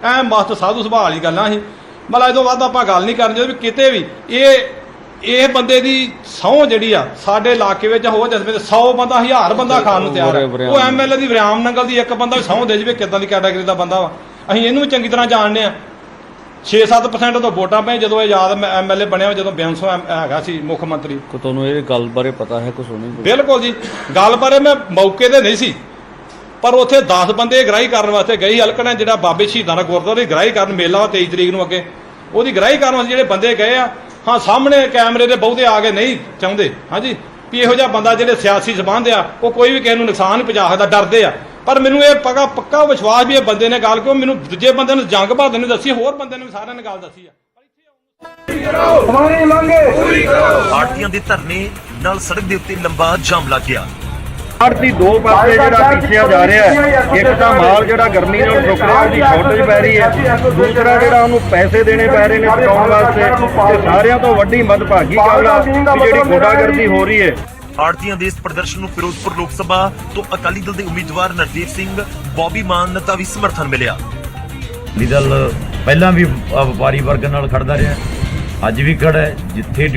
ਐ ਮਸਤ ਸਾਧੂ ਸੁਭਾਅ ਵਾਲੀ ਗੱਲਾਂ ਸੀ। ਮਤਲਬ ਇਹ ਤੋਂ ਵੱਧ ਆਪਾਂ ਗੱਲ ਨਹੀਂ ਕਰਨੀ ਚਾਹੀਦੀ ਵੀ ਕਿਤੇ ਵੀ ਇਹ ਇਹ ਬੰਦੇ ਦੀ ਸਹੁੰ ਜਿਹੜੀ ਆ ਸਾਡੇ ਇਲਾਕੇ ਵਿੱਚ ਹੋ ਜਸਵੇਂ 100 ਬੰਦਾ 1000 ਬੰਦਾ ਖਾਣ ਨੂੰ ਤਿਆਰ ਹੈ। ਉਹ ਐਮਐਲਏ ਦੀ ਵਿਰਾਮ ਨੰਗਲ ਦੀ ਇੱਕ ਬੰਦਾ ਵੀ ਸਹੁੰ ਦੇ ਜਵੇ ਕਿਦਾਂ ਦੀ ਕੈਟਾਗਰੀ ਦਾ ਬੰਦਾ ਵਾ। ਅਸੀਂ ਇਹਨੂੰ ਚੰਗੀ ਤਰ੍ਹਾਂ ਜਾਣਦੇ ਆ। 6-7% ਤੋਂ ਵੋਟਾਂ ਪਏ ਜਦੋਂ ਇਹ ਯਾਦ ਐਮਐਲਏ ਬਣਿਆ ਜਦੋਂ ਬਿਆੰਸੋ ਹੈਗਾ ਸੀ ਮੁੱਖ ਮੰਤਰੀ। ਕੋ ਤੁਹਾਨੂੰ ਇਹ ਗੱਲ ਬਾਰੇ ਪਤਾ ਹੈ ਕੁਛ ਨਹੀਂ ਬਿਲਕੁਲ ਜੀ। ਗੱਲ ਬਾਰੇ ਮੈਂ ਮੌਕੇ ਤੇ ਨਹੀਂ ਸੀ। ਪਰ ਉੱਥੇ 10 ਬੰਦੇ ਗ੍ਰਾਈ ਕਰਨ ਵਾਸਤੇ ਗਏ ਹਲਕਣਾ ਜਿਹੜਾ ਬਾਬੇ ਸ਼ਹੀਦਾਂ ਦਾ ਗੁਰਦੁਆਰਾ ਦੀ ਗ੍ਰਾਈ ਕਰਨ ਮੇਲਾ ਵਾ 23 ਤਰੀਕ ਨੂੰ ਅੱਗੇ। ਉਹਦੀ ਗ੍ਰਾਈ ਕਰਨ ਵਾਸਤੇ ਜਿਹੜੇ ਬੰਦੇ ਗਏ ਆ ਹਾਂ ਸਾਹਮਣੇ ਕੈਮਰੇ ਦੇ ਬਹੁਤੇ ਆ ਕੇ ਨਹੀਂ ਚਾਹੁੰਦੇ। ਹਾਂਜੀ ਵੀ ਇਹੋ ਜਿਹਾ ਬੰਦਾ ਜਿਹੜੇ ਸਿਆਸੀ ਸਬੰਧ ਆ ਉਹ ਕੋਈ ਵੀ ਕਿਸੇ ਨੂੰ ਨੁਕਸਾਨ ਨਹੀਂ ਪਹੁੰਚਾ ਸਕਦਾ ਡਰਦੇ ਆ। ਪਰ ਮੈਨੂੰ ਇਹ ਪੱਕਾ ਪੱਕਾ ਵਿਸ਼ਵਾਸ ਵੀ ਇਹ ਬੰਦੇ ਨੇ ਗੱਲ ਕਿਉਂ ਮੈਨੂੰ ਦੂਜੇ ਬੰਦੇ ਨੂੰ ਜੰਗ ਬਹਾਦਰ ਨੇ ਦੱਸੀ ਹੋਰ ਬੰਦੇ ਨੇ ਵੀ ਸਾਰਿਆਂ ਨੇ ਗੱਲ ਦੱਸੀ ਆ। ਹਮਾਰੀ ਮੰਗੇ। ਪੂਰੀ ਕਰੋ ਆੜਤੀਆਂ ਦੇ ਧਰਨੇ ਨਾਲ ਸੜਕ ਦੇ ਉੱਤੇ ਲੰਬਾ ਜਾਮ ਲੱਗ ਗਿਆ। ਆੜਤੀ ਦੋ ਪਾਸੇ ਜਿਹੜਾ ਪਿੱਛਿਆ ਜਾ ਰਿਹਾ ਹੈ ਇੱਕ ਤਾਂ ਮਾਲ ਜਿਹੜਾ ਗਰਮੀ ਨਾਲ ਸੁੱਕ ਰਿਹਾ ਉਹਦੀ ਸ਼ਾਰਟੇਜ ਪੈ ਰਹੀ ਹੈ। ਦੂਸਰਾ ਜਿਹੜਾ ਉਹਨੂੰ ਪੈਸੇ ਦੇਣੇ ਪੈ ਰਹੇ ਨੇ ਪਕਾਉਣ ਵਾਸਤੇ ਤੇ ਸਾਰਿਆਂ ਤੋਂ ਵੱਡੀ ਮਦਭਾਗੀ ਗੱਲ ਆ ਕਿ ਜਿਹੜੀ ਗੁੰਡਾਗਰਦੀ ਹੋ ਰਹੀ ਹੈ। ਆੜਤੀਆਂ ਦੇ ਇਸ ਪ੍ਰਦਰਸ਼ਨ ਨੂੰ ਫਿਰੋਜ਼ਪੁਰ ਲੋਕ ਸਭਾ ਤੋਂ ਅਕਾਲੀ ਦਲ ਦੇ ਉਮੀਦਵਾਰ ਨਰਦੀਪ ਸਿੰਘ ਬੌਬੀ ਮਾਨ ਦਾ ਵੀ ਸਮਰਥਨ ਮਿਲਿਆ। ਅਕਾਲੀ ਦਲ ਪਹਿਲਾਂ ਵੀ ਵਪਾਰੀ ਵਰਗ ਨਾਲ ਖੜਦਾ ਰਿਹਾ ਅੱਜ ਵੀ ਖੜਾ ਹੈ ਜਿੱਥੇ